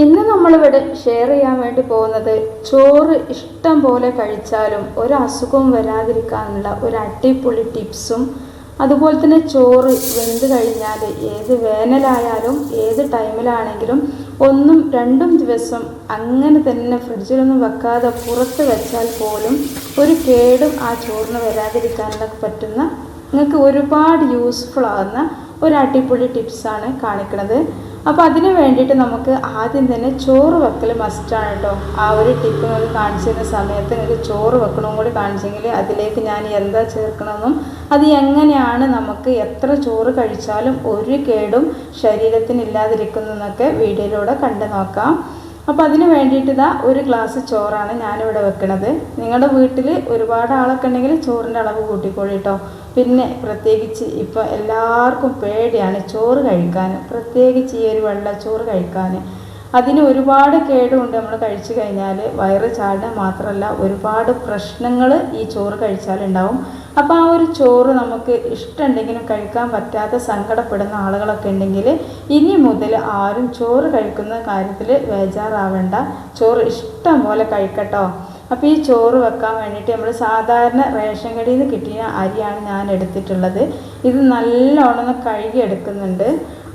ഇന്ന് നമ്മളിവിടെ ഷെയർ ചെയ്യാൻ വേണ്ടി പോകുന്നത് ചോറ് ഇഷ്ടം പോലെ കഴിച്ചാലും ഒരു അസുഖവും വരാതിരിക്കാനുള്ള ഒരു അടിപൊളി ടിപ്സും അതുപോലെ തന്നെ ചോറ് വെന്ത് കഴിഞ്ഞാൽ ഏത് വേനലായാലും ഏത് ടൈമിലാണെങ്കിലും ഒന്നും രണ്ടും ദിവസം അങ്ങനെ തന്നെ ഫ്രിഡ്ജിലൊന്നും വെക്കാതെ പുറത്ത് വെച്ചാൽ പോലും ഒരു കേടും ആ ചോറിന് വരാതിരിക്കാനുള്ള പറ്റുന്ന നിങ്ങൾക്ക് ഒരുപാട് യൂസ്ഫുൾ ആകുന്ന ഒരു അടിപൊളി ടിപ്സാണ് കാണിക്കുന്നത്. അപ്പോൾ അതിന് വേണ്ടിയിട്ട് നമുക്ക് ആദ്യം തന്നെ ചോറ് വെക്കൽ മസ്റ്റാണ് കേട്ടോ ആ ഒരു ടിപ്പ് നിങ്ങൾ കാണിച്ചു തരുന്ന സമയത്ത് നിങ്ങൾക്ക് ചോറ് വെക്കണമെന്നും കൂടി കാണിച്ചെങ്കിൽ അതിലേക്ക് ഞാൻ എന്താ ചേർക്കണമെന്നും അത് എങ്ങനെയാണ് നമുക്ക് എത്ര ചോറ് കഴിച്ചാലും ഒരു കേടും ശരീരത്തിന് ഇല്ലാതിരിക്കുന്നതെന്നൊക്കെ വീഡിയോയിലൂടെ കണ്ടു നോക്കാം. അപ്പോൾ അതിന് വേണ്ടിയിട്ട് ഇതാ ഒരു ഗ്ലാസ് ചോറാണ് ഞാനിവിടെ വെക്കണത്. നിങ്ങളുടെ വീട്ടിൽ ഒരുപാട് ആളൊക്കെ ഉണ്ടെങ്കിൽ ചോറിന്റെ അളവ് കൂട്ടിക്കോളി കേട്ടോ പിന്നെ പ്രത്യേകിച്ച് ഇപ്പോൾ എല്ലാവർക്കും പേടിയാണ് ചോറ് കഴിക്കാൻ. പ്രത്യേകിച്ച് ഈ ഒരു വെള്ള ചോറ് കഴിക്കാൻ. അതിന് ഒരുപാട് കേടുണ്ട് നമ്മൾ കഴിച്ചു കഴിഞ്ഞാൽ. വയറ് ചാടുക മാത്രമല്ല ഒരുപാട് പ്രശ്നങ്ങൾ ഈ ചോറ് കഴിച്ചാലുണ്ടാവും. അപ്പോൾ ആ ഒരു ചോറ് നമുക്ക് ഇഷ്ടമുണ്ടെങ്കിലും കഴിക്കാൻ പറ്റാതെ സങ്കടപ്പെടുന്ന ആളുകളൊക്കെ ഉണ്ടെങ്കിൽ ഇനി മുതൽ ആരും ചോറ് കഴിക്കുന്ന കാര്യത്തിൽ ബേജാറാവേണ്ട. ചോറ് ഇഷ്ടം പോലെ കഴിക്കട്ടോ. അപ്പോൾ ഈ ചോറ് വെക്കാൻ വേണ്ടിയിട്ട് നമ്മൾ സാധാരണ റേഷൻ കടയിൽ നിന്ന് കിട്ടിയ അരിയാണ് ഞാൻ എടുത്തിട്ടുള്ളത്. ഇത് നല്ലോണം കഴുകി എടുക്കുന്നുണ്ട്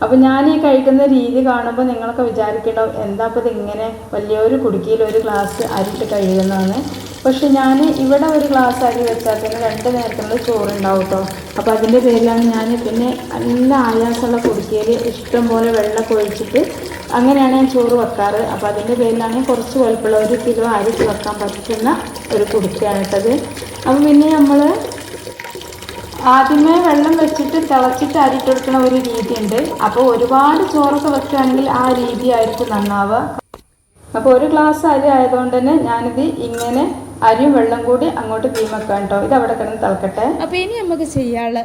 അപ്പോൾ ഞാൻ ഈ കഴിക്കുന്ന രീതി കാണുമ്പോൾ നിങ്ങളൊക്കെ വിചാരിക്കണ്ടാവും എന്താ അപ്പോൾ ഇതിങ്ങനെ വലിയൊരു കുടുക്കിയിൽ ഒരു ഗ്ലാസ് അരിട്ട് കഴിയുന്നതാണ്. പക്ഷെ ഞാൻ ഇവിടെ ഒരു ഗ്ലാസ് അരി വെച്ചാൽ തന്നെ രണ്ട് നേരത്തിനുള്ള ചോറുണ്ടാവും കേട്ടോ അപ്പോൾ അതിന്റെ പേരിലാണ് ഞാൻ പിന്നെ നല്ല ആയാസമുള്ള കുടുക്കിയിൽ ഇഷ്ടം പോലെ വെള്ളം ഒഴിച്ചിട്ട് അങ്ങനെയാണ് ഞാൻ ചോറ് വെക്കാറ്. അപ്പോൾ അതിന്റെ പേരിലാണ് കുറച്ച് വലുപ്പമുള്ള ഒരു കിലോ അരി വെക്കാൻ പറ്റുന്ന ഒരു കുടുക്കയാണ് ഇട്ടത് അപ്പം പിന്നെ നമ്മൾ ആദ്യമേ വെള്ളം വെച്ചിട്ട് തിളച്ചിട്ട് അരിട്ടെടുക്കുന്ന ഒരു രീതിയുണ്ട്. അപ്പോൾ ഒരുപാട് ചോറൊക്കെ വെക്കുകയാണെങ്കിൽ ആ രീതി ആയിരിക്കും നന്നാവുക. അപ്പോൾ ഒരു ഗ്ലാസ് അരി ആയതുകൊണ്ട് തന്നെ ഞാനിത് ഇങ്ങനെ അരിയും വെള്ളം കൂടി അങ്ങോട്ട് തീ വെക്കാം കേട്ടോ. ഇത് അവിടെ കിടന്ന് തിളക്കട്ടെ. അപ്പോൾ ഇനി നമുക്ക് ചെയ്യാനുള്ള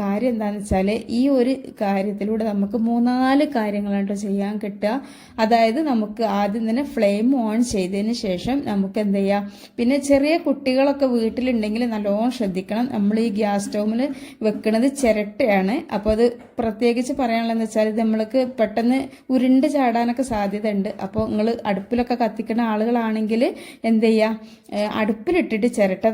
കാര്യം എന്താണെന്ന് വെച്ചാൽ ഈ ഒരു കാര്യത്തിലൂടെ നമുക്ക് മൂന്നാൽ കാര്യങ്ങളാണ് ചെയ്യാൻ കിട്ടുക. അതായത് നമുക്ക് ആദ്യം തന്നെ ഫ്ലെയിം ഓൺ ചെയ്തതിന് ശേഷം നമുക്ക് എന്ത് ചെയ്യാം? പിന്നെ ചെറിയ കുട്ടികളൊക്കെ വീട്ടിലുണ്ടെങ്കിൽ നല്ലോണം ശ്രദ്ധിക്കണം. നമ്മൾ ഈ ഗ്യാസ് സ്റ്റൗവിൽ വെക്കുന്നത് ചിരട്ടയാണ്. അപ്പോൾ അത് പ്രത്യേകിച്ച് പറയാനുള്ളതെന്ന് വെച്ചാൽ ഇത് നമ്മൾക്ക് പെട്ടെന്ന് ഉരുണ്ട് ചാടാനൊക്കെ സാധ്യത ഉണ്ട് അപ്പോൾ നിങ്ങൾ അടുപ്പിലൊക്കെ കത്തിക്കുന്ന ആളുകളാണെങ്കിൽ എന്ത് ചെയ്യുക അടുപ്പിലിട്ടിട്ട് ചിരട്ട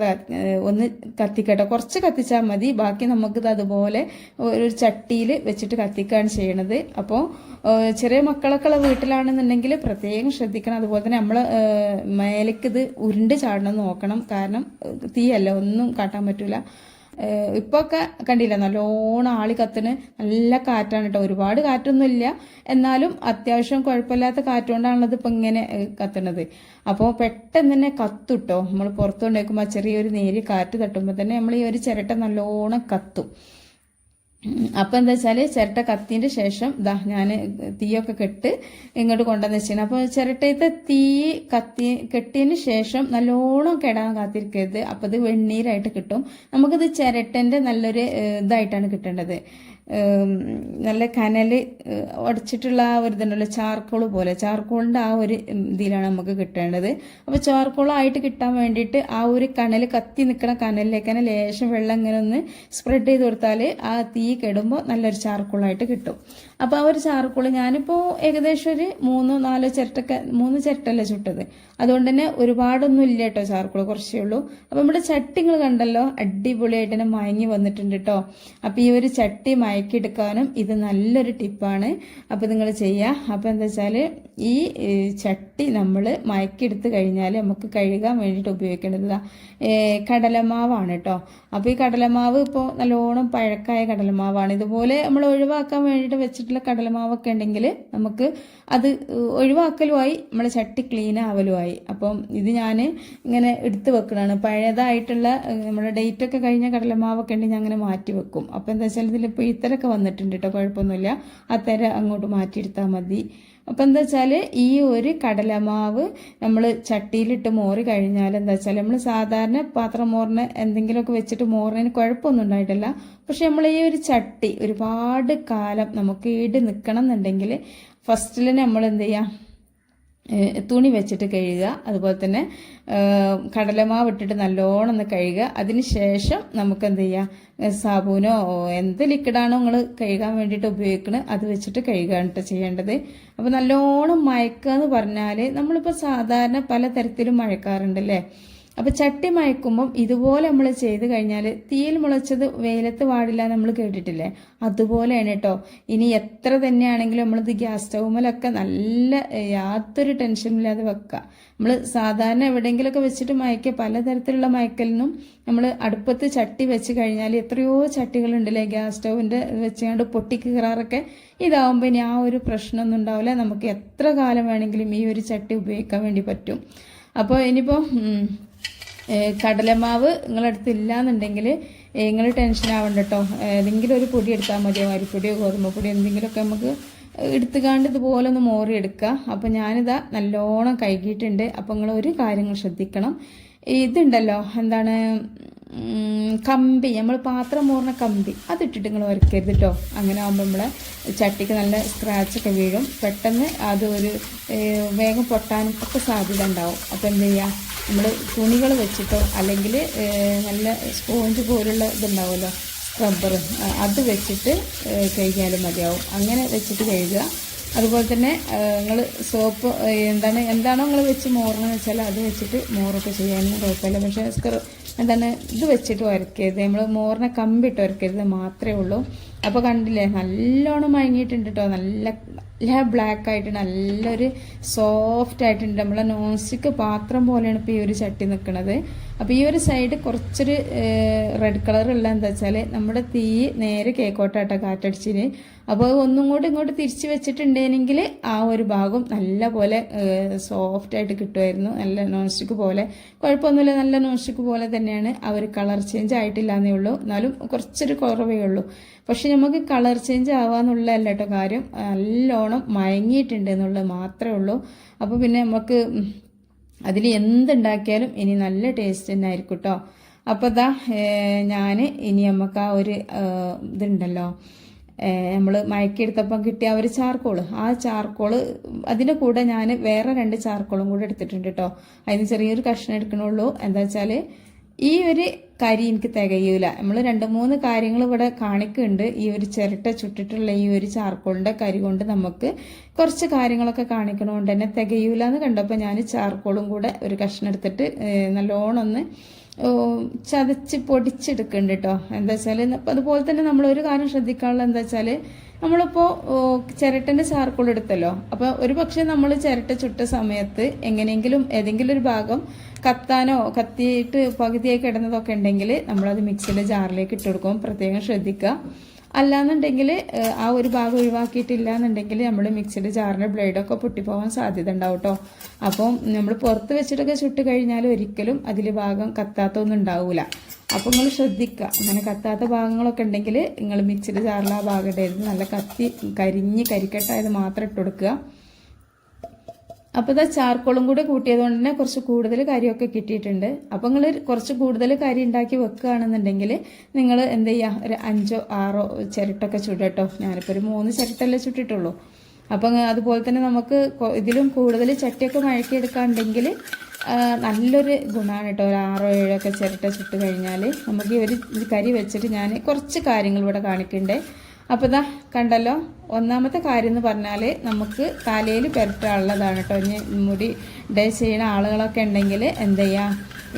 ഒന്ന് കത്തിക്കട്ടെ. കുറച്ച് കത്തിച്ചാൽ മതി. ബാക്കി നമുക്കിത് അതുപോലെ ഒരു ചട്ടിയിൽ വെച്ചിട്ട് കത്തിക്കുകയാണ് ചെയ്യണത്. അപ്പോൾ ചെറിയ മക്കളൊക്കെ ഉള്ള വീട്ടിലാണെന്നുണ്ടെങ്കിൽ പ്രത്യേകം ശ്രദ്ധിക്കണം. അതുപോലെ തന്നെ നമ്മൾ മേലേക്ക് ഇത് ഉരുണ്ട് ചാടണം നോക്കണം. കാരണം തീയല്ല ഒന്നും കാട്ടാൻ പറ്റില്ല ഇപ്പോൾ ഒക്കെ കണ്ടില്ല നല്ലോണം ആളി കത്തിന് നല്ല കാറ്റാണ് കേട്ടോ. ഒരുപാട് കാറ്റൊന്നും ഇല്ല എന്നാലും അത്യാവശ്യം കുഴപ്പമില്ലാത്ത കാറ്റുകൊണ്ടാണത് ഇപ്പൊ ഇങ്ങനെ കത്തണത് അപ്പോൾ പെട്ടെന്ന് തന്നെ കത്തുട്ടോ നമ്മൾ പുറത്തു കൊണ്ടുവയ്ക്കുമ്പോൾ ചെറിയൊരു നേരിയ കാറ്റ് തട്ടുമ്പോൾ തന്നെ നമ്മൾ ഈ ഒരു ചിരട്ട നല്ലോണം കത്തും. അപ്പം എന്താ വെച്ചാൽ ചിരട്ട കത്തിന്റെ ശേഷം ദാ ഞാൻ തീയൊക്കെ കെട്ട് ഇങ്ങോട്ട് കൊണ്ടുവന്ന് വെച്ചിരുന്നു. അപ്പോൾ ചിരട്ടയത്തെ തീ കത്തി കെട്ടിയതിന് ശേഷം നല്ലോണം കെടാൻ കാത്തിരിക്കരുത്. അപ്പോൾ ഇത് വെണ്ണീരായിട്ട് കിട്ടും. നമുക്കിത് ചിരട്ടന്റെ നല്ലൊരു ഇതായിട്ടാണ് കിട്ടേണ്ടത്. നല്ല കനൽ അടിച്ചിട്ടുള്ള ആ ഒരു ഇതുണ്ടല്ലോ ചാർക്കോൾ പോലെ. ചാർക്കോളിന്റെ ആ ഒരു ഇതിലാണ് നമുക്ക് കിട്ടേണ്ടത്. അപ്പോൾ ചാർക്കോളായിട്ട് കിട്ടാൻ വേണ്ടിയിട്ട് ആ ഒരു കനൽ കത്തി നിൽക്കുന്ന കനലിലേക്ക് തന്നെ ലേശം വെള്ളം ഇങ്ങനെ ഒന്ന് സ്പ്രെഡ് ചെയ്ത് കൊടുത്താൽ ആ തീ കെടുമ്പോൾ നല്ലൊരു ചാർക്കോളായിട്ട് കിട്ടും. അപ്പോൾ ആ ഒരു ചാർക്കോൾ ഞാനിപ്പോൾ ഏകദേശം ഒരു മൂന്നോ നാലോ ചിരട്ടൊക്കെ മൂന്ന് ചിരട്ടല്ലേ ചുട്ടത്. അതുകൊണ്ട് തന്നെ ഒരുപാടൊന്നും ഇല്ല കേട്ടോ ചാർക്കോൾ കുറച്ചേ ഉള്ളൂ. അപ്പോൾ നമ്മുടെ ചട്ടികൾ കണ്ടല്ലോ അടിപൊളിയായിട്ട് തന്നെ മയങ്ങി വന്നിട്ടുണ്ട് കേട്ടോ. അപ്പോൾ ഈ ഒരു ചട്ടി മയക്കിയെടുക്കാനും ഇത് നല്ലൊരു ടിപ്പാണ്. അപ്പോൾ നിങ്ങൾ ചെയ്യുക അപ്പോൾ എന്താ വെച്ചാൽ ഈ ചട്ടി നമ്മൾ മയക്കിയെടുത്ത് കഴിഞ്ഞാൽ നമുക്ക് കഴുകാൻ വേണ്ടിയിട്ട് ഉപയോഗിക്കേണ്ടത് കടലമാവാണ് കേട്ടോ. അപ്പോൾ ഈ കടലമാവ് ഇപ്പോൾ നല്ലോണം പഴക്കായ കടലമാവാണ്. ഇതുപോലെ നമ്മൾ ഒഴിവാക്കാൻ വേണ്ടിയിട്ട് വെച്ചിട്ടുള്ള കടലമാവൊക്കെ ഉണ്ടെങ്കിൽ നമുക്ക് അത് ഒഴിവാക്കലുമായി നമ്മളെ ചട്ടി ക്ലീൻ ആവലുമായി. അപ്പം ഇത് ഞാൻ ഇങ്ങനെ എടുത്ത് വെക്കണതാണ് പഴയതായിട്ടുള്ള നമ്മുടെ ഡേറ്റ് ഒക്കെ കഴിഞ്ഞ കടലമാവൊക്കെ ഉണ്ടെങ്കിൽ ഞാൻ അങ്ങനെ മാറ്റി വെക്കും. അപ്പം എന്താ വെച്ചാൽ ഇതിൽ ഇത്തരൊക്കെ വന്നിട്ടുണ്ട് കേട്ടോ കുഴപ്പമൊന്നുമില്ല. ആ തര അങ്ങോട്ട് മാറ്റിയെടുത്താൽ മതി. അപ്പം എന്താ വെച്ചാൽ ഈ ഒരു കടലമാവ് നമ്മൾ ചട്ടിയിലിട്ട് മോറി കഴിഞ്ഞാൽ എന്താ വെച്ചാൽ നമ്മൾ സാധാരണ പാത്രം മോറിന് എന്തെങ്കിലുമൊക്കെ വെച്ചിട്ട് മോറിന് കുഴപ്പമൊന്നും ഉണ്ടായിട്ടില്ല. പക്ഷെ നമ്മൾ ഈ ഒരു ചട്ടി ഒരുപാട് കാലം നമുക്ക് ഈട് നിൽക്കണം എന്നുണ്ടെങ്കിൽ ഫസ്റ്റിൽ നമ്മൾ എന്ത് ചെയ്യുക തുണി വെച്ചിട്ട് കഴുകുക. അതുപോലെ തന്നെ കടലമാവ് ഇട്ടിട്ട് നല്ലോണം ഒന്ന് കഴുകുക. അതിന് ശേഷം നമുക്ക് എന്ത് ചെയ്യാം സാബൂനോ എന്ത് ലിക്വിഡാണോ നിങ്ങൾ കഴുകാൻ വേണ്ടിയിട്ട് ഉപയോഗിക്കുന്നത് അത് വെച്ചിട്ട് കഴുകുകയാണ് ചെയ്യേണ്ടത്. അപ്പോൾ നല്ലോണം മയക്കുക എന്ന് പറഞ്ഞാൽ നമ്മളിപ്പോൾ സാധാരണ പല തരത്തിലും മഴക്കാറുണ്ടല്ലേ? അപ്പോൾ ചട്ടി മയക്കുമ്പം ഇതുപോലെ നമ്മൾ ചെയ്ത് കഴിഞ്ഞാൽ തീയിൽ മുളച്ചത് വെയിലത്ത് പാടില്ല നമ്മൾ കേട്ടിട്ടില്ലേ? അതുപോലെയാണ് കേട്ടോ ഇനി എത്ര തന്നെയാണെങ്കിലും നമ്മളിത് ഗ്യാസ് സ്റ്റൗമിലൊക്കെ നല്ല യാതൊരു ടെൻഷനില്ലാതെ വെക്കുക നമ്മൾ സാധാരണ എവിടെയെങ്കിലുമൊക്കെ വെച്ചിട്ട് മയക്കുക പലതരത്തിലുള്ള മയക്കലിനും നമ്മൾ അടുപ്പത്ത് ചട്ടി വെച്ച് കഴിഞ്ഞാൽ എത്രയോ ചട്ടികളുണ്ടല്ലേ ഗ്യാസ് സ്റ്റൗവിന്റെ വെച്ചുകൊണ്ട് പൊട്ടിക്കീറാറൊക്കെ ഇതാവുമ്പോൾ ഇനി ആ ഒരു പ്രശ്നമൊന്നും ഉണ്ടാവില്ല. നമുക്ക് എത്ര കാലം വേണമെങ്കിലും ഈ ഒരു ചട്ടി ഉപയോഗിക്കാൻ വേണ്ടി പറ്റും. അപ്പോൾ ഇനിയിപ്പോൾ കടലമാവ് നിങ്ങളടുത്ത് ഇല്ലാന്നുണ്ടെങ്കിൽ നിങ്ങൾ ടെൻഷൻ ആവണ്ട കേട്ടോ ഏതെങ്കിലും ഒരു പൊടി എടുത്താൽ മതിയോ അരിപ്പൊടിയോ ഗോതമ്പ് പൊടിയോ എന്തെങ്കിലുമൊക്കെ നമുക്ക് എടുത്തുകാണ്ട് ഇതുപോലെ ഒന്ന് മോറി എടുക്കുക അപ്പോൾ ഞാനിതാ നല്ലോണം കഴുകിയിട്ടുണ്ട്. അപ്പോൾ നിങ്ങൾ ഒരു കാര്യങ്ങൾ ശ്രദ്ധിക്കണം. ഇതുണ്ടല്ലോ എന്താണ് കമ്പി. നമ്മൾ പാത്രം മോറിന കമ്പി. അതിട്ടിട്ട് നിങ്ങൾ വരയ്ക്കരുത് കേട്ടോ അങ്ങനെ ആകുമ്പോൾ നമ്മളെ ചട്ടിക്ക് നല്ല സ്ക്രാച്ചൊക്കെ വീഴും. പെട്ടെന്ന് അത് ഒരു വേഗം പൊട്ടാനും ഒക്കെ സാധ്യത ഉണ്ടാവും. അപ്പോൾ എന്ത് ചെയ്യുക നമ്മൾ തുണികൾ വെച്ചിട്ടോ അല്ലെങ്കിൽ നല്ല സ്പോഞ്ച് പോലുള്ള ഇതുണ്ടാവുമല്ലോ റബ്ബർ അത് വെച്ചിട്ട് കഴിഞ്ഞാലും മതിയാവും. അങ്ങനെ വെച്ചിട്ട് കഴുകുക. അതുപോലെ തന്നെ നിങ്ങൾ സോപ്പ് എന്താണ് എന്താണോ നിങ്ങൾ വെച്ച് മോറണമെന്ന് വെച്ചാൽ അത് വെച്ചിട്ട് മോറൊക്കെ ചെയ്യാനും കുഴപ്പമില്ല. പക്ഷേ എന്താണ് ഇത് വെച്ചിട്ട് വരയ്ക്കരുത്. നമ്മൾ മോറിനെ കമ്പിട്ട് വരയ്ക്കരുത് മാത്രമേ ഉള്ളൂ. അപ്പോൾ കണ്ടില്ലേ നല്ലോണം മയങ്ങിയിട്ടുണ്ട് കേട്ടോ നല്ല നല്ല ബ്ലാക്ക് ആയിട്ട് നല്ലൊരു സോഫ്റ്റ് ആയിട്ടുണ്ട്. നമ്മളെ നോൺ സ്റ്റിക്ക് പാത്രം പോലെയാണ് ഇപ്പോൾ ഈ ഒരു ചട്ടി നിൽക്കുന്നത് അപ്പോൾ ഈ ഒരു സൈഡ് കുറച്ചൊരു റെഡ് കളർ ഉള്ള എന്താ വെച്ചാൽ നമ്മുടെ തീ നേരെ കേക്കോട്ടാട്ടോ കാറ്റടിച്ചിന്. അപ്പോൾ ഒന്നും കൂടി ഇങ്ങോട്ട് തിരിച്ച് വെച്ചിട്ടുണ്ടെങ്കിൽ ആ ഒരു ഭാഗം നല്ല പോലെ സോഫ്റ്റ് ആയിട്ട് കിട്ടുമായിരുന്നു. നല്ല നോൺസ്റ്റിക്ക് പോലെ. കുഴപ്പമൊന്നുമില്ല നല്ല നോൺസ്റ്റിക്ക് പോലെ തന്നെയാണ്. ആ ഒരു കളർ ചേഞ്ച് ആയിട്ടില്ല എന്നേ ഉള്ളൂ. എന്നാലും കുറച്ചൊരു കുറവേ ഉള്ളൂ. പക്ഷെ നമുക്ക് കളർ ചേഞ്ച് ആവാന്നുള്ളതല്ല കേട്ടോ കാര്യം. നല്ലോണം മയങ്ങിയിട്ടുണ്ട് എന്നുള്ളത് മാത്രമേ ഉള്ളൂ. അപ്പോൾ പിന്നെ നമുക്ക് അതിൽ എന്തുണ്ടാക്കിയാലും ഇനി നല്ല ടേസ്റ്റ് തന്നെ ആയിരിക്കും കേട്ടോ അപ്പോൾ ഇതാ ഞാൻ ഇനി നമുക്ക് ആ ഒരു ഇതുണ്ടല്ലോ. നമ്മൾ മയക്കിയെടുത്തപ്പം കിട്ടിയ ആ ഒരു ചാർക്കോൾ ആ ചാർക്കോൾ അതിന്റെ കൂടെ ഞാൻ വേറെ രണ്ട് ചാർക്കോളും കൂടെ എടുത്തിട്ടുണ്ട് കേട്ടോ അതിന് ചെറിയൊരു കഷ്ണം എടുക്കണുള്ളൂ. എന്താ വെച്ചാൽ ഈ ഒരു കരി എനിക്ക് തികയൂല. നമ്മൾ രണ്ട് മൂന്ന് കാര്യങ്ങൾ ഇവിടെ കാണിക്കുന്നുണ്ട്. ഈ ഒരു ചിരട്ട ചുട്ടിട്ടുള്ള ഈ ഒരു ചാർക്കോളിന്റെ കരി കൊണ്ട് നമുക്ക് കുറച്ച് കാര്യങ്ങളൊക്കെ കാണിക്കണോണ്ട് തന്നെ തികയൂല എന്ന് കണ്ടപ്പോൾ ഞാൻ ചാർക്കോളും കൂടെ ഒരു കഷ്ണം എടുത്തിട്ട് നല്ലോണം ഒന്ന് ചതച്ച് പൊടിച്ചെടുക്കുന്നുണ്ട് കേട്ടോ എന്താ വെച്ചാൽ അതുപോലെ തന്നെ നമ്മൾ ഒരു കാര്യം ശ്രദ്ധിക്കാനുള്ള എന്താ വെച്ചാൽ നമ്മളിപ്പോ ചിരട്ടന്റെ ചാർക്കോൾ എടുത്തല്ലോ. അപ്പോൾ ഒരു പക്ഷേ നമ്മൾ ചിരട്ട ചുട്ട സമയത്ത് എങ്ങനെയെങ്കിലും ഏതെങ്കിലും ഒരു ഭാഗം കത്താനോ കത്തിയിട്ട് പകുതിയായി കിടന്നതൊക്കെ ഉണ്ടെങ്കിൽ നമ്മളത് മിക്സിയുടെ ജാറിലേക്ക് ഇട്ട് കൊടുക്കും. പ്രത്യേകം ശ്രദ്ധിക്കുക. അല്ലാന്നുണ്ടെങ്കിൽ ആ ഒരു ഭാഗം ഒഴിവാക്കിയിട്ടില്ല എന്നുണ്ടെങ്കിൽ നമ്മൾ മിക്സിയുടെ ജാറിന്റെ ബ്ലേഡൊക്കെ പൊട്ടിപ്പോകാൻ സാധ്യത ഉണ്ടാവും കേട്ടോ അപ്പം നമ്മൾ പുറത്ത് വെച്ചിട്ടൊക്കെ ചുട്ട് കഴിഞ്ഞാൽ ഒരിക്കലും അതിൽ ഭാഗം കത്താത്തൊന്നും ഉണ്ടാവില്ല അപ്പോൾ നിങ്ങൾ ശ്രദ്ധിക്കുക അങ്ങനെ കത്താത്ത ഭാഗങ്ങളൊക്കെ ഉണ്ടെങ്കിൽ നിങ്ങൾ മിക്സിയുടെ ജാറിൽ ആ ഭാഗം ഇടരുത്. നല്ല കത്തി കരിഞ്ഞ് കരിക്കട്ടായത് മാത്രം ഇട്ട് കൊടുക്കുക. അപ്പോൾ ഇതാ ചാർക്കോളും കൂടെ കൂട്ടിയത് കൊണ്ട് തന്നെ കുറച്ച് കൂടുതൽ കരിയൊക്കെ കിട്ടിയിട്ടുണ്ട്. അപ്പോൾ നിങ്ങൾ കുറച്ച് കൂടുതൽ കരി ഉണ്ടാക്കി വെക്കുകയാണെന്നുണ്ടെങ്കിൽ നിങ്ങൾ എന്ത് ചെയ്യുക ഒരു അഞ്ചോ ആറോ ചിരട്ടൊക്കെ ചുടട്ടോ ഞാനിപ്പോൾ ഒരു മൂന്ന് ചിരട്ടല്ലേ ചുട്ടിട്ടുള്ളൂ. അപ്പം അതുപോലെ തന്നെ നമുക്ക് ഇതിലും കൂടുതൽ ചട്ടിയൊക്കെ മഴക്കിയെടുക്കാണ്ടെങ്കിൽ നല്ലൊരു ഗുണമാണ് കേട്ടോ. ഒരു ആറോ ഏഴോ ഒക്കെ ചിരട്ട ചുട്ട് കഴിഞ്ഞാൽ നമുക്ക് ഒരു കരി വെച്ചിട്ട് ഞാൻ കുറച്ച് കാര്യങ്ങൾ ഇവിടെ കാണിക്കണ്ടേ. അപ്പോൾ ഇതാ കണ്ടല്ലോ ഒന്നാമത്തെ കാര്യം എന്ന് പറഞ്ഞാൽ നമുക്ക് തലയിൽ പുരട്ടാനുള്ളതാണ് കേട്ടോ. ഇനി മുടി ഡേ ചെയ്യുന്ന ആളുകളൊക്കെ ഉണ്ടെങ്കിൽ എന്ത് ചെയ്യാം?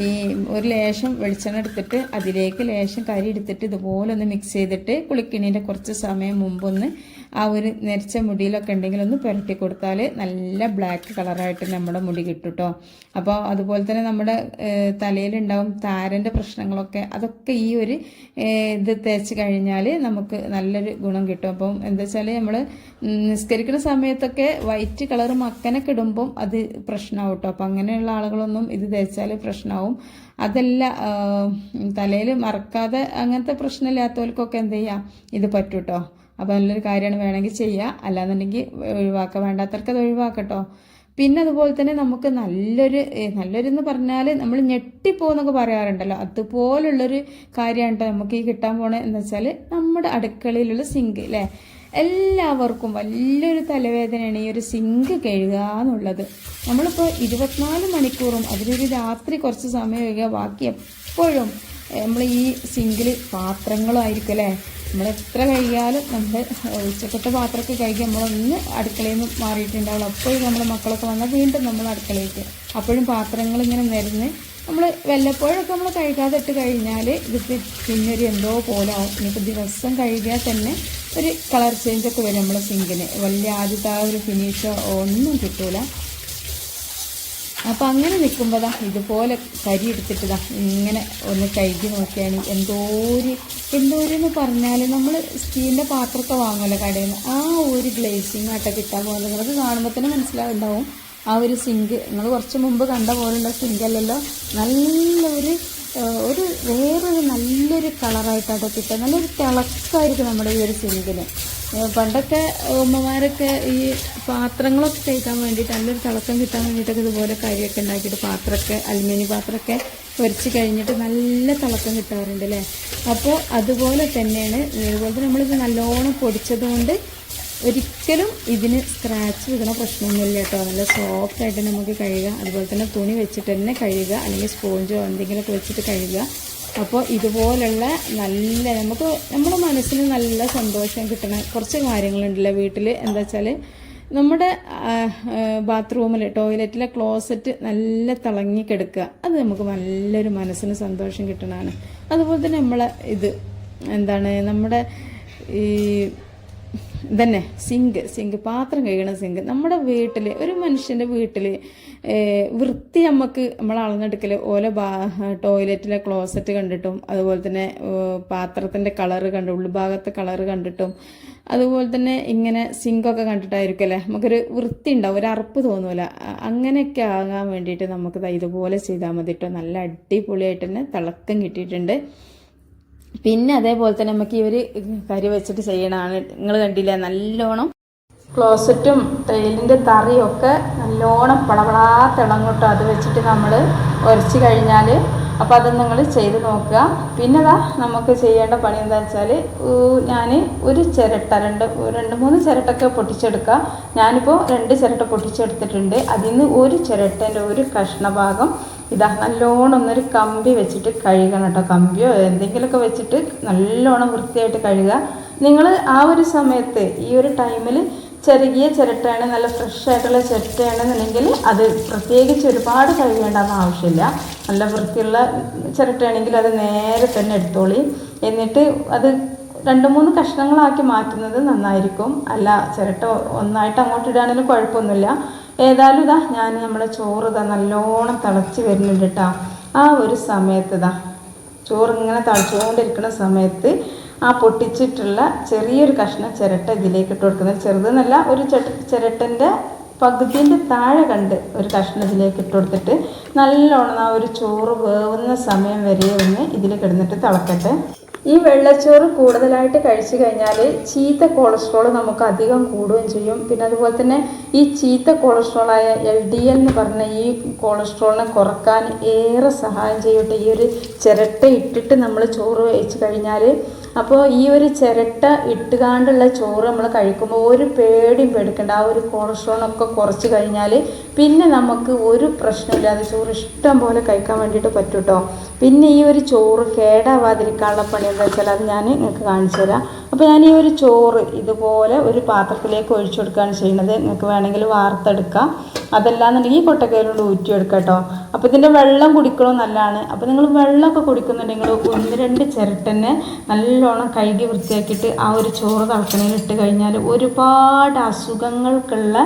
ഈ ഒരു ലേശം വെളിച്ചെണ്ണ എടുത്തിട്ട് അതിലേക്ക് ലേശം കരി എടുത്തിട്ട് ഇതുപോലെ ഒന്ന് മിക്സ് ചെയ്തിട്ട് കുളിക്കിണീന്റെ കുറച്ച് സമയം മുമ്പൊന്ന് ആ ഒരു നെരിച്ച മുടിയിലൊക്കെ ഉണ്ടെങ്കിൽ ഒന്ന് പുരട്ടി കൊടുത്താൽ നല്ല ബ്ലാക്ക് കളറായിട്ട് നമ്മുടെ മുടി കിട്ടും കേട്ടോ അപ്പോൾ അതുപോലെ തന്നെ നമ്മുടെ തലയിലുണ്ടാവും താരന്റെ പ്രശ്നങ്ങളൊക്കെ അതൊക്കെ ഈ ഒരു ഇത് തേച്ച് കഴിഞ്ഞാൽ നമുക്ക് നല്ലൊരു ഗുണം കിട്ടും. അപ്പം എന്താ വെച്ചാൽ നമ്മൾ നിസ്കരിക്കുന്ന സമയത്തൊക്കെ വൈറ്റ് കളർ മക്കനൊക്കെ ഇടുമ്പം അത് പ്രശ്നമാവും കേട്ടോ അപ്പം അങ്ങനെയുള്ള ആളുകളൊന്നും ഇത് തേച്ചാൽ പ്രശ്നമാവും അതല്ല തലയിൽ മറക്കാതെ അങ്ങനത്തെ പ്രശ്നമില്ലാത്തവർക്കൊക്കെ എന്ത് ചെയ്യാം? ഇത് പറ്റും കേട്ടോ അപ്പോൾ നല്ലൊരു കാര്യമാണ് വേണമെങ്കിൽ ചെയ്യുക അല്ലാന്നുണ്ടെങ്കിൽ ഒഴിവാക്കുക വേണ്ടാത്തവർക്ക് അത് ഒഴിവാക്കട്ടോ. പിന്നെ അതുപോലെ തന്നെ നമുക്ക് നല്ലൊരു നല്ലൊരു എന്ന് പറഞ്ഞാൽ നമ്മൾ ഞെട്ടിപ്പോന്നൊക്കെ പറയാറുണ്ടല്ലോ. അതുപോലുള്ളൊരു കാര്യമാണ് നമുക്ക് ഈ കിട്ടാൻ പോണത് എന്ന് വെച്ചാൽ നമ്മുടെ അടുക്കളയിലുള്ള സിങ്ക് അല്ലേ എല്ലാവർക്കും വലിയൊരു തലവേദനയാണ് ഈ ഒരു സിങ്ക് കഴുകുക എന്നുള്ളത്. നമ്മളിപ്പോൾ ഇരുപത്തിനാല് മണിക്കൂറും അതിലൊരു രാത്രി കുറച്ച് സമയം കഴുകുക ബാക്കി എപ്പോഴും നമ്മൾ ഈ സിങ്കിൽ പാത്രങ്ങളായിരിക്കും അല്ലേ? നമ്മൾ എത്ര കഴിയാലും നമ്മൾ ഉച്ചക്കത്തെ പാത്രമൊക്കെ കഴുകി നമ്മളൊന്ന് അടുക്കളയിൽ നിന്ന് മാറിയിട്ടുണ്ടാവുള്ളൂ അപ്പോഴും നമ്മുടെ മക്കളൊക്കെ വന്നാൽ വീണ്ടും നമ്മൾ അടുക്കളയിലേക്ക്. അപ്പോഴും പാത്രങ്ങൾ ഇങ്ങനെ നിരന്ന് നമ്മൾ വല്ലപ്പോഴൊക്കെ നമ്മൾ കഴുകാതെ ഇട്ട് കഴിഞ്ഞാൽ ഇത് പിന്നൊരു എന്തോ പോലെ ആവും. ഇനിയിപ്പോൾ ദിവസം കഴുകിയാൽ തന്നെ ഒരു കളർ ചേഞ്ചൊക്കെ വരും നമ്മളെ സിങ്കിന് വലിയ ആദ്യത്തെ ആ ഒരു ഫിനിഷോ ഒന്നും കിട്ടൂല. അപ്പം അങ്ങനെ നിൽക്കുമ്പോൾ ഇതുപോലെ കരി എടുത്തിട്ട് ദാ ഇങ്ങനെ ഒന്ന് കഴുകി നോക്കിയാണ് എന്തോര് എന്തോരെന്ന് പറഞ്ഞാൽ നമ്മൾ സ്റ്റീലിന്റെ പാത്രമൊക്കെ വാങ്ങുമല്ലോ കടയിൽ നിന്ന് ആ ഒരു ഗ്ലേസിങ് ആട്ടൊക്കെ കിട്ടാൻ പോകുന്നത്. നിങ്ങൾക്ക് കാണുമ്പോൾ തന്നെ മനസ്സിലാവുണ്ടാവും. ആ ഒരു സിങ്ക് നിങ്ങൾ കുറച്ച് മുമ്പ് കണ്ട പോലുള്ള സിങ്കല്ലല്ലോ നല്ലൊരു നല്ല ഒരു വേറൊരു നല്ലൊരു കളറായിട്ടാട്ടോ കിട്ടുക. നല്ലൊരു തിളക്കമായിരിക്കും നമ്മുടെ ഈ ഒരു സിങ്കിന് പണ്ടൊക്കെ ഉമ്മമാരൊക്കെ ഈ പാത്രങ്ങളൊക്കെ കഴിക്കാൻ വേണ്ടിയിട്ട് നല്ലൊരു തിളക്കം കിട്ടാൻ വേണ്ടിയിട്ടൊക്കെ ഇതുപോലെ കരിയൊക്കെ ഉണ്ടാക്കിയിട്ട് പാത്രമൊക്കെ അലുമിനിയം പാത്രമൊക്കെ പൊരിച്ച് കഴിഞ്ഞിട്ട് നല്ല തിളക്കം കിട്ടാറുണ്ട് അല്ലേ? അപ്പോൾ അതുപോലെ തന്നെയാണ് അതുപോലെ തന്നെ നമ്മളിത് നല്ലോണം പൊടിച്ചതുകൊണ്ട് ഒരിക്കലും ഇതിന് സ്ക്രാച്ച് വീണ പ്രശ്നമൊന്നുമില്ല കേട്ടോ. നല്ല സോഫ്റ്റ് ആയിട്ട് നമുക്ക് കഴുകുക അതുപോലെ തന്നെ തുണി വെച്ചിട്ട് തന്നെ കഴുകുക. അല്ലെങ്കിൽ സ്പോഞ്ചോ എന്തെങ്കിലുമൊക്കെ വെച്ചിട്ട് കഴുകുക. അപ്പോൾ ഇതുപോലുള്ള നല്ല നമുക്ക് നമ്മുടെ മനസ്സിന് നല്ല സന്തോഷം കിട്ടണ കുറച്ച് കാര്യങ്ങളുണ്ടല്ലോ വീട്ടിൽ എന്താ വെച്ചാൽ നമ്മുടെ ബാത്റൂമിൽ ടോയ്ലറ്റിലെ ക്ലോസറ്റ് നല്ല തിളങ്ങി കിടക്കുക. അത് നമുക്ക് നല്ലൊരു മനസ്സിന് സന്തോഷം കിട്ടണതാണ്. അതുപോലെ തന്നെ നമ്മളെ ഇത് എന്താണ് നമ്മുടെ ഈ ഇതന്നെ സിങ്ക് സിങ്ക് പാത്രം കഴുകണ സിങ്ക്. നമ്മുടെ വീട്ടിൽ ഒരു മനുഷ്യന്റെ വീട്ടിൽ വൃത്തി നമുക്ക് നമ്മൾ അളന്നെടുക്കൽ ഓല ടോയ്ലറ്റിലെ ക്ലോസറ്റ് കണ്ടിട്ടും അതുപോലെ തന്നെ പാത്രത്തിന്റെ കളറ് കണ്ട് ഉൾഭാഗത്തെ കളറ് കണ്ടിട്ടും അതുപോലെ തന്നെ ഇങ്ങനെ സിങ്കൊക്കെ കണ്ടിട്ടായിരിക്കും അല്ലേ? നമുക്കൊരു വൃത്തി ഉണ്ടാവും ഒരു അറപ്പ് തോന്നൂല. അങ്ങനെയൊക്കെ ആകാൻ വേണ്ടിയിട്ട് നമുക്ക് ഇതുപോലെ ചെയ്താൽ മതി കേട്ടോ നല്ല അടിപൊളിയായിട്ട് തന്നെ തിളക്കം കിട്ടിയിട്ടുണ്ട്. പിന്നെ അതേപോലെ തന്നെ നമുക്ക് ഈ ഒരു കരി വെച്ചിട്ട് ചെയ്യണമാണ് നിങ്ങൾ കണ്ടില്ലേ? നല്ലോണം ക്ലോസറ്റും ടൈലിന്റെ തറിയും ഒക്കെ നല്ലോണം പളവളാ തിളങ്ങോട്ടോ. അത് വെച്ചിട്ട് നമ്മൾ ഉരച്ച് കഴിഞ്ഞാൽ അപ്പോൾ അത് നിങ്ങൾ ചെയ്ത് നോക്കുക. പിന്നെ ഇതാ നമുക്ക് ചെയ്യേണ്ട പണി എന്താ വെച്ചാൽ ഞാൻ ഒരു ചിരട്ട രണ്ട് രണ്ട് മൂന്ന് ചിരട്ടൊക്കെ പൊട്ടിച്ചെടുക്കുക. ഞാനിപ്പോൾ രണ്ട് ചിരട്ട പൊട്ടിച്ചെടുത്തിട്ടുണ്ട്. അതിൽ നിന്ന് ഒരു ചിരട്ടന്റെ ഒരു കഷ്ണഭാഗം ഇതാ നല്ലോണം ഒന്നൊരു കമ്പി വെച്ചിട്ട് കഴുകണം കേട്ടോ. കമ്പിയോ എന്തെങ്കിലുമൊക്കെ വെച്ചിട്ട് നല്ലോണം വൃത്തിയായിട്ട് കഴുകുക. നിങ്ങൾ ആ ഒരു സമയത്ത് ഈ ഒരു ടൈമിൽ ചെറുകിയ ചിരട്ടയാണ് നല്ല ഫ്രഷ് ആയിട്ടുള്ള ചിരട്ടയാണെന്നുണ്ടെങ്കിൽ അത് പ്രത്യേകിച്ച് ഒരുപാട് കഴുകേണ്ടെന്ന് ആവശ്യമില്ല. നല്ല വൃത്തിയുള്ള ചിരട്ടയാണെങ്കിൽ അത് നേരെ തന്നെ എടുത്തോളി. എന്നിട്ട് അത് രണ്ട് മൂന്ന് കഷ്ണങ്ങളാക്കി മാറ്റുന്നത് നന്നായിരിക്കും. അല്ല ചിരട്ട ഒന്നായിട്ട് അങ്ങോട്ട് ഇടുകയാണെങ്കിലും കുഴപ്പമൊന്നുമില്ല. ഏതായാലും ഇതാ ഞാൻ നമ്മുടെ ചോറ് ഇതാ നല്ലോണം തിളച്ച് വരുന്നുണ്ട് കേട്ടോ. ആ ഒരു സമയത്ത് ഇതാ ചോറ് ഇങ്ങനെ തളിച്ചുകൊണ്ടിരിക്കുന്ന സമയത്ത് ആ പൊട്ടിച്ചിട്ടുള്ള ചെറിയൊരു കഷ്ണം ചിരട്ട ഇതിലേക്ക് ഇട്ട് കൊടുക്കുന്നത്. ചെറുതെന്നല്ല ഒരു ചിരട്ടന്റെ പകുതിന്റെ താഴെ കണ്ട് ഒരു കഷ്ണം ഇതിലേക്ക് ഇട്ട് കൊടുത്തിട്ട് നല്ലോണം ആ ഒരു ചോറ് വേവുന്ന സമയം വരെ ഒന്ന് ഇതിൽ കിടന്നിട്ട് തിളക്കട്ടെ. ഈ വെള്ളച്ചോറ് കൂടുതലായിട്ട് കഴിച്ചു കഴിഞ്ഞാൽ ചീത്ത കൊളസ്ട്രോൾ നമുക്ക് അധികം കൂടുകയും ചെയ്യും. പിന്നെ അതുപോലെ തന്നെ ഈ ചീത്ത കൊളസ്ട്രോളായ എൽ ഡി എൽ എന്ന് പറഞ്ഞ ഈ കൊളസ്ട്രോളിനെ കുറയ്ക്കാൻ ഏറെ സഹായം ചെയ്യട്ടെ. ഈ ഒരു ചിരട്ട ഇട്ടിട്ട് നമ്മൾ ചോറ് കഴിച്ചു കഴിഞ്ഞാൽ അപ്പോൾ ഈ ഒരു ചിരട്ട ഇട്ടുകാണ്ടുള്ള ചോറ് നമ്മൾ കഴിക്കുമ്പോൾ ഒരു പേടിയും പേടിക്കേണ്ട. ആ ഒരു കൊളസ്ട്രോളൊക്കെ കുറച്ച് കഴിഞ്ഞാൽ പിന്നെ നമുക്ക് ഒരു പ്രശ്നമില്ലാതെ ചോറ് ഇഷ്ടം പോലെ കഴിക്കാൻ വേണ്ടിയിട്ട് പറ്റും കേട്ടോ പിന്നെ ഈ ഒരു ചോറ് കേടാവാതിരിക്കാനുള്ള പണി എന്താ വെച്ചാൽ അത് ഞാൻ നിങ്ങൾക്ക് കാണിച്ചു തരാം. അപ്പോൾ ഞാൻ ഈ ഒരു ചോറ് ഇതുപോലെ ഒരു പാത്രത്തിലേക്ക് ഒഴിച്ചു കൊടുക്കുകയാണ് ചെയ്യുന്നത്. നിങ്ങൾക്ക് വേണമെങ്കിൽ വാർത്തെടുക്കാം. അതല്ലാന്നുണ്ടെങ്കിൽ കൊട്ടക്കയിലോട്ട് ഊറ്റിയെടുക്കാം കേട്ടോ. അപ്പോൾ ഇതിന്റെ വെള്ളം കുടിക്കണം നല്ലതാണ്. അപ്പോൾ നിങ്ങൾ വെള്ളമൊക്കെ കുടിക്കുന്നുണ്ടെങ്കിൽ ഒന്ന് രണ്ട് ചിരട്ടനെ നല്ലോണം കഴുകി വൃത്തിയാക്കിയിട്ട് ആ ഒരു ചോറ് തിളക്കണേലിട്ട് കഴിഞ്ഞാൽ ഒരുപാട് അസുഖങ്ങൾക്കുള്ള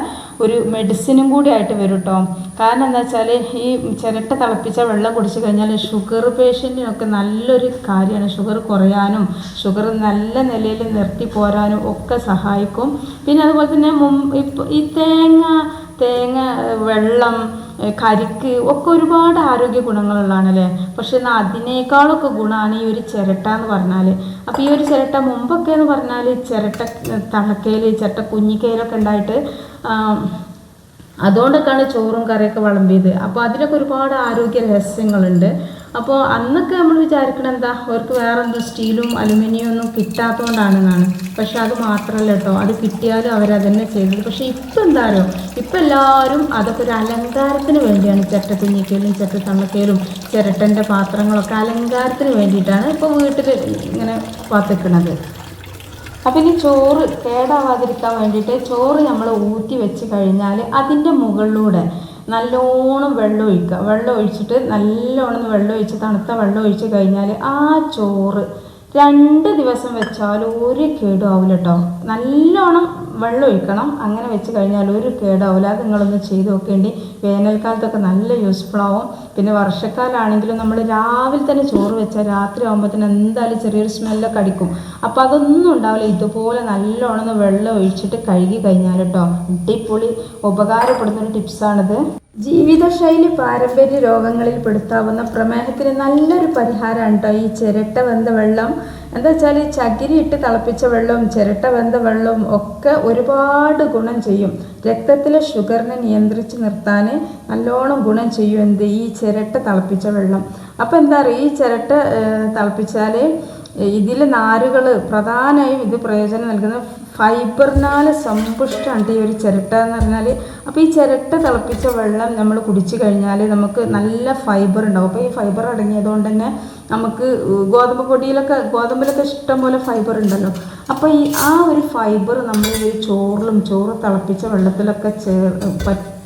ഒരു മെഡിസിനും കൂടി ആയിട്ട് വരും കേട്ടോ കാരണം എന്താ വെച്ചാൽ ഈ ചിരട്ട തിളപ്പിച്ച വെള്ളം കുടിച്ചു കഴിഞ്ഞാൽ ഷുഗർ പേഷ്യന്റിനൊക്കെ നല്ലൊരു കാര്യമാണ്. ഷുഗർ കുറയാനും ഷുഗർ നല്ല നിലയിൽ നിർത്തി പോരാനും ഒക്കെ സഹായിക്കും. പിന്നെ അതുപോലെ തന്നെ മുമ്പ് ഈ തേങ്ങ തേങ്ങ വെള്ളം കരിക്ക് ഒക്കെ ഒരുപാട് ആരോഗ്യ ഗുണങ്ങളുള്ളതാണ് അല്ലേ പക്ഷെ എന്നാൽ അതിനേക്കാളൊക്കെ ഗുണമാണ് ഈ ഒരു ചിരട്ട എന്ന് പറഞ്ഞാൽ അപ്പോൾ ഈ ഒരു ചിരട്ട മുമ്പൊക്കെ എന്ന് പറഞ്ഞാൽ ചിരട്ട തണക്കയിൽ ചിരട്ട കുഞ്ഞിക്കയിലൊക്കെ ഉണ്ടായിട്ട് അതുകൊണ്ടൊക്കെയാണ് ചോറും കറിയൊക്കെ വിളമ്പിയത്. അപ്പോൾ അതിലൊക്കെ ഒരുപാട് ആരോഗ്യ രഹസ്യങ്ങളുണ്ട്. അപ്പോൾ അന്നൊക്കെ നമ്മൾ വിചാരിക്കണം എന്താ? അവർക്ക് വേറെ എന്തോ സ്റ്റീലും അലുമിനിയം ഒന്നും കിട്ടാത്തതുകൊണ്ടാണെന്നാണ് പക്ഷെ അത് മാത്രമല്ല കേട്ടോ അത് കിട്ടിയാലും അവരതന്നെ ചെയ്തത്. പക്ഷെ ഇപ്പം എന്താണോ ഇപ്പം എല്ലാവരും അതൊക്കെ ഒരു അലങ്കാരത്തിന് വേണ്ടിയാണ്. ചിരട്ട കുഞ്ഞിക്കലും ചിരട്ട തള്ളക്കലും ചിരട്ടന്റെ പാത്രങ്ങളൊക്കെ അലങ്കാരത്തിന് വേണ്ടിയിട്ടാണ് ഇപ്പോൾ വീട്ടിൽ ഇങ്ങനെ പാത്തിക്കണത് അപ്പം ഇനി ചോറ് കേടാവാതിരിക്കാൻ വേണ്ടിയിട്ട് ചോറ് നമ്മൾ ഊറ്റി വെച്ച് കഴിഞ്ഞാൽ അതിന്റെ മുകളിലൂടെ നല്ലോണം വെള്ളം ഒഴിക്കുക. വെള്ളം ഒഴിച്ചിട്ട് നല്ലോണം വെള്ളം ഒഴിച്ച് തണുത്ത വെള്ളം ഒഴിച്ച് കഴിഞ്ഞാൽ ആ ചോറ് രണ്ട് ദിവസം വെച്ചാൽ ഒരു കേടും കേട്ടോ നല്ലോണം വെള്ളം ഒഴിക്കണം. അങ്ങനെ വെച്ച് കഴിഞ്ഞാൽ ഒരു കേടാവില്ല. അത് നിങ്ങളൊന്ന് ചെയ്ത് നോക്കേണ്ടി. വേനൽക്കാലത്തൊക്കെ നല്ല യൂസ്ഫുൾ ആവും. പിന്നെ വർഷക്കാലാണെങ്കിലും നമ്മൾ രാവിലെ തന്നെ ചോറ് വെച്ചാൽ രാത്രി ആകുമ്പോഴത്തേന് എന്തായാലും ചെറിയൊരു സ്മെല്ലൊക്കെ അടിക്കും. അപ്പോൾ അതൊന്നും ഉണ്ടാവില്ല. ഇതുപോലെ നല്ലോണം വെള്ളം ഒഴിച്ചിട്ട് കഴുകി കഴിഞ്ഞാൽ കേട്ടോ അടിപൊളി. ഉപകാരപ്പെടുന്നൊരു ടിപ്സാണിത് ജീവിതശൈലി പാരമ്പര്യ രോഗങ്ങളിൽ പെടുത്താവുന്ന പ്രമേഹത്തിന് നല്ലൊരു പരിഹാരമാണ് കേട്ടോ ഈ ചിരട്ട വെന്ത വെള്ളം. എന്താ വെച്ചാൽ ചകിരി ഇട്ട് തിളപ്പിച്ച വെള്ളവും ചിരട്ട വെന്ത വെള്ളവും ഒക്കെ ഒരുപാട് ഗുണം ചെയ്യും. രക്തത്തിലെ ഷുഗറിനെ നിയന്ത്രിച്ച് നിർത്താൻ നല്ലോണം ഗുണം ചെയ്യും എന്ത്? ഈ ചിരട്ട തിളപ്പിച്ച വെള്ളം. അപ്പോൾ എന്താ പറയുക ഈ ചിരട്ട തിളപ്പിച്ചാൽ ഇതിൽ നാരുകൾ പ്രധാനമായും ഇത് പ്രയോജനം നൽകുന്ന ഫൈബറിനാൽ സമ്പുഷ്ടമാണ് ഈ ഒരു ചിരട്ട എന്ന് പറഞ്ഞാൽ അപ്പോൾ ഈ ചിരട്ട തിളപ്പിച്ച വെള്ളം നമ്മൾ കുടിച്ചു കഴിഞ്ഞാൽ നമുക്ക് നല്ല ഫൈബർ ഉണ്ടാവും. അപ്പോൾ ഈ ഫൈബർ അടങ്ങിയതുകൊണ്ട് തന്നെ നമുക്ക് ഗോതമ്പ് പൊടിയിലൊക്കെ ഗോതമ്പിലൊക്കെ ഇഷ്ടം പോലെ ഫൈബർ ഉണ്ടല്ലോ. അപ്പോൾ ഈ ആ ഒരു ഫൈബർ നമ്മൾ ഈ ചോറിലും ചോറ് തിളപ്പിച്ച വെള്ളത്തിലൊക്കെ ചേർ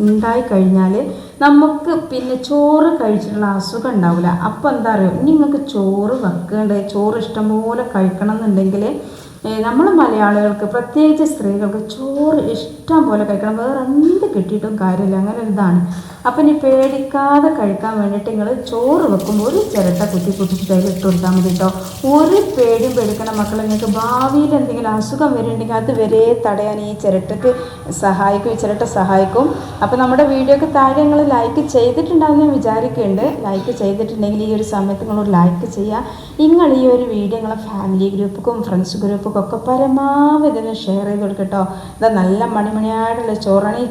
ഉണ്ടായി കഴിഞ്ഞാൽ നമുക്ക് പിന്നെ ചോറ് കഴിച്ചിട്ടുള്ള അസുഖം ഉണ്ടാവില്ല അപ്പോൾ എന്താ പറയുക ഇനി നിങ്ങൾക്ക് ചോറ് വെക്കേണ്ടത് ചോറ് ഇഷ്ടംപോലെ കഴിക്കണം എന്നുണ്ടെങ്കിൽ നമ്മൾ മലയാളികൾക്ക് പ്രത്യേകിച്ച് സ്ത്രീകൾക്ക് ചോറ് ഇഷ്ടം പോലെ കഴിക്കണം. വേറെ എന്ത് കിട്ടിയിട്ടും കാര്യമില്ല. അങ്ങനെ ഇതാണ്. അപ്പം ഇനി പേടിക്കാതെ കഴിക്കാൻ വേണ്ടിയിട്ട് നിങ്ങൾ ചോറ് വെക്കുമ്പോൾ ഒരു ചിരട്ട കുത്തി കുത്തിച്ചിട്ട് അതിൽ ഇട്ട് കൊടുത്താൽ മതി കേട്ടോ ഒരു പേടിയും പേടിക്കണം മക്കളെ. നിങ്ങൾക്ക് ഭാവിയിൽ എന്തെങ്കിലും അസുഖം വരുന്നുണ്ടെങ്കിൽ അത് വരെ തടയാൻ ഈ ചിരട്ടക്ക് സഹായിക്കും ഈ ചിരട്ട സഹായിക്കും. അപ്പോൾ നമ്മുടെ വീഡിയോക്ക് താഴെ നിങ്ങൾ ലൈക്ക് ചെയ്തിട്ടുണ്ടാവും ഞാൻ വിചാരിക്കുന്നുണ്ട്. ലൈക്ക് ചെയ്തിട്ടുണ്ടെങ്കിൽ ഈ ഒരു സമയത്ത് നിങ്ങളൊരു ലൈക്ക് ചെയ്യുക നിങ്ങൾ ഈ ഒരു വീഡിയോ നിങ്ങളെ ഫാമിലി ഗ്രൂപ്പുക്കും ഫ്രണ്ട്സ് ഗ്രൂപ്പുക്കും ഒക്കെ പരമാവധി ഒന്ന് ഷെയർ ചെയ്ത് കൊടുക്കട്ടോ ഇതാ നല്ല മണിമണിയായിട്ടുള്ള ചോറാണ് ഈ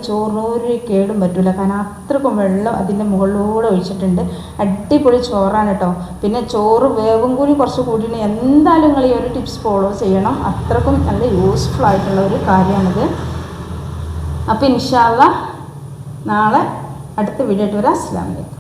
ഒരു കേടും പറ്റില്ല കാരണം അത്രക്കും വെള്ളം അതിന്റെ മുകളിലൂടെ ഒഴിച്ചിട്ടുണ്ട്. അടിപൊളി ചോറാണ് കേട്ടോ പിന്നെ ചോറ് വേവും കൂടി കുറച്ച് കൂടിയിട്ട് എന്തായാലും നിങ്ങൾ ഈ ഒരു ടിപ്സ് ഫോളോ ചെയ്യണം. അത്രക്കും നല്ല യൂസ്ഫുൾ ആയിട്ടുള്ള ഒരു കാര്യമാണിത്. അപ്പോൾ ഇൻഷാല്ല നാളെ അടുത്ത വീഡിയോ ആയിട്ട് വരാം. അസ്സാം വലൈക്കും